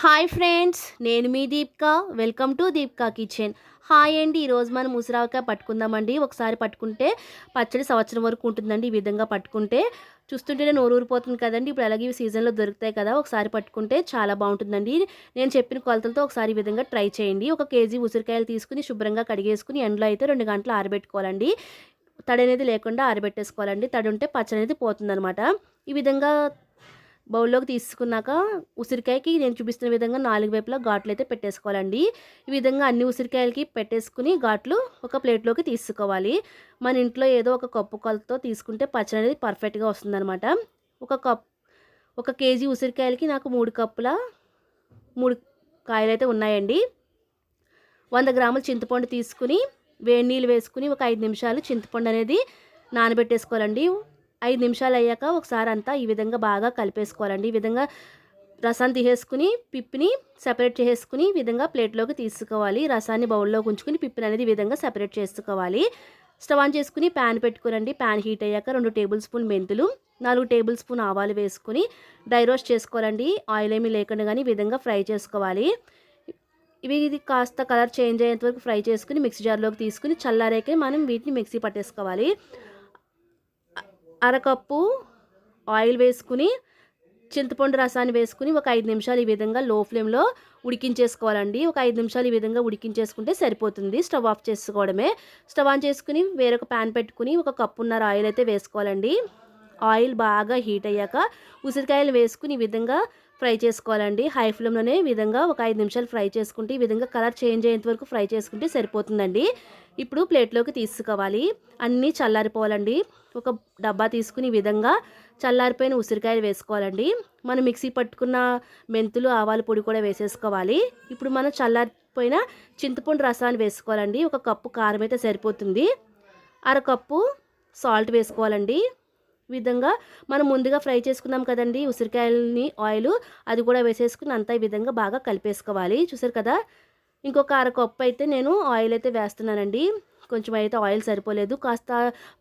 Hi friends నేను మీ Deepika. Welcome to Deepika kitchen. Hi అండి ఈరోజు మనం ముసిరావకాయ పట్టుకుందామండి. ఒకసారి పట్టుకుంటే పచ్చడి సంవత్సరం వరకు ఉంటుందండి ఈ విధంగా పట్టుకుంటే. చూస్తుంటేనే నోరు ఊరిపోతుంది కదండి ఇప్పుడు అలాగే ఇవి సీజన్లో దొరుకుతాయి కదా ఒకసారి పట్టుకుంటే చాలా బాగుంటుందండి. నేను చెప్పిన కొలతలతో ఒకసారి ఈ విధంగా ట్రై చేయండి. ఒక కేజీ ఉసిరికాయలు తీసుకుని శుభ్రంగా కడిగేసుకుని ఎండలో అయితే రెండు గంటలు ఆరబెట్టుకోవాలండి. తడి అనేది లేకుండా ఆరబెట్టేసుకోవాలండి. తడి ఉంటే పచ్చడి అనేది పోతుందనమాట ఈ విధంగా బౌల్లోకి తీసుకున్నాక ఉసిరికాయకి నేను చూపిస్తున్న విధంగా నాలుగు వైపులా ఘాట్లు అయితే పెట్టేసుకోవాలండి. ఈ విధంగా అన్ని ఉసిరికాయలకి పెట్టేసుకుని ఘాట్లు ఒక ప్లేట్లోకి తీసుకోవాలి. మన ఇంట్లో ఏదో ఒక కప్పు కొలతో తీసుకుంటే పచ్చడి అనేది పర్ఫెక్ట్గా వస్తుందన్నమాట. ఒక కప్ ఒక కేజీ ఉసిరికాయలకి నాకు మూడు కప్పుల మూడు కాయలు అయితే ఉన్నాయండి. వంద గ్రాముల చింతపండు తీసుకుని వేడి నీళ్ళు వేసుకుని ఒక ఐదు నిమిషాలు చింతపండు అనేది నానబెట్టేసుకోవాలండి. ఐదు నిమిషాలు అయ్యాక ఒకసారి అంతా ఈ విధంగా బాగా కలిపేసుకోవాలండి. ఈ విధంగా రసాన్ని తీసేసుకుని పిప్పిని సెపరేట్ చేసుకుని ఈ విధంగా ప్లేట్లోకి తీసుకోవాలి. రసాన్ని బౌల్లో ఉంచుకుని పిప్పిని అనేది ఈ విధంగా సెపరేట్ చేసుకోవాలి. స్టవ్ ఆన్ చేసుకుని ప్యాన్ పెట్టుకోరండి ప్యాన్ హీట్ అయ్యాక రెండు టేబుల్ స్పూన్ మెంతులు నాలుగు టేబుల్ స్పూన్ ఆవాలు వేసుకుని డ్రై రోస్ట్ చేసుకోవాలండి. ఆయిల్ ఏమీ లేకుండా కానీ ఈ విధంగా ఫ్రై చేసుకోవాలి. ఇవి ఇది కాస్త కలర్ చేంజ్ అయ్యేంత వరకు ఫ్రై చేసుకుని మిక్సీ జార్లోకి తీసుకుని చల్లారాకే మనం వీటిని మిక్సీ పట్టేసుకోవాలి. అరకప్పు ఆయిల్ వేసుకుని చింతపండు రసాన్ని వేసుకుని ఒక ఐదు నిమిషాలు ఈ విధంగా లో ఫ్లేమ్లో ఉడికించేసుకోవాలండి. ఒక ఐదు నిమిషాలు ఈ విధంగా ఉడికించేసుకుంటే సరిపోతుంది. స్టవ్ ఆఫ్ చేసుకోవడమే. స్టవ్ ఆన్ చేసుకుని వేరొక ప్యాన్ పెట్టుకుని ఒక కప్పున్నర ఆయిల్ అయితే వేసుకోవాలండి. ఆయిల్ బాగా హీట్ అయ్యాక ఉసిరికాయలు వేసుకుని ఈ విధంగా ఫ్రై చేసుకోవాలండి. హై ఫ్లేమ్లోనే విధంగా ఒక ఐదు నిమిషాలు ఫ్రై చేసుకుంటే ఈ విధంగా కలర్ చేంజ్ అయ్యేంత వరకు ఫ్రై చేసుకుంటే సరిపోతుందండి. ఇప్పుడు ప్లేట్లోకి తీసుకోవాలి. అన్నీ చల్లారిపోవాలండి. ఒక డబ్బా తీసుకుని విధంగా చల్లారిపోయిన ఉసిరికాయలు వేసుకోవాలండి. మనం మిక్సీ పట్టుకున్న మెంతులు ఆవాల పొడి కూడా వేసేసుకోవాలి. ఇప్పుడు మనం చల్లారిపోయిన చింతపండు రసాన్ని వేసుకోవాలండి. ఒక కప్పు కారం అయితే సరిపోతుంది. అరకప్పు సాల్ట్ వేసుకోవాలండి. విధంగా మనం ముందుగా ఫ్రై చేసుకున్నాం కదండి ఉసిరికాయలని ఆయిల్ అది కూడా వేసేసుకుని అంతా ఈ విధంగా బాగా కలిపేసుకోవాలి. చూసారు కదా? ఇంకొక అరకప్పు అయితే నేను ఆయిల్ అయితే వేస్తున్నానండి. కొంచెం అయితే ఆయిల్ సరిపోలేదు. కాస్త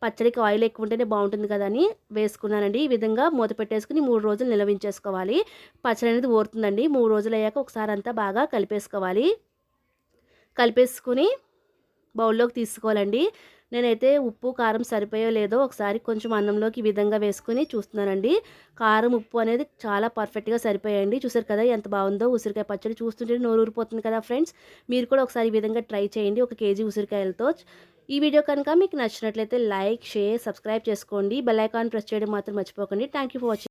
పచ్చడికి ఆయిల్ ఎక్కువ ఉంటేనే బాగుంటుంది కదా అని వేసుకున్నానండి. ఈ విధంగా మూత పెట్టేసుకుని మూడు రోజులు నిలవించేసుకోవాలి. పచ్చడి అనేది ఊరుతుందండి. మూడు రోజులు అయ్యాక ఒకసారి అంతా బాగా కలిపేసుకోవాలి. కలిపేసుకుని బౌల్లోకి తీసుకోవాలండి. నేనైతే ఉప్పు కారం సరిపోయో లేదో ఒకసారి కొంచెం అన్నంలోకి ఈ విధంగా వేసుకుని చూస్తున్నానండి. కారం ఉప్పు అనేది చాలా పర్ఫెక్ట్గా సరిపోయాయండి. చూసారు కదా ఎంత బాగుందో ఉసిరికాయ పచ్చడి చూస్తుంటే నోరు ఊరిపోతుంది కదా ఫ్రెండ్స్. మీరు కూడా ఒకసారి ఈ విధంగా ట్రై చేయండి. ఒక కేజీ ఉసిరికాయలతో. ఈ వీడియో కనుక మీకు నచ్చినట్లయితే లైక్ షేర్ సబ్స్క్రైబ్ చేసుకోండి. బెల్ ఐకాన్ ప్రెస్ చేయడం మాత్రం మర్చిపోకండి. Thank for watching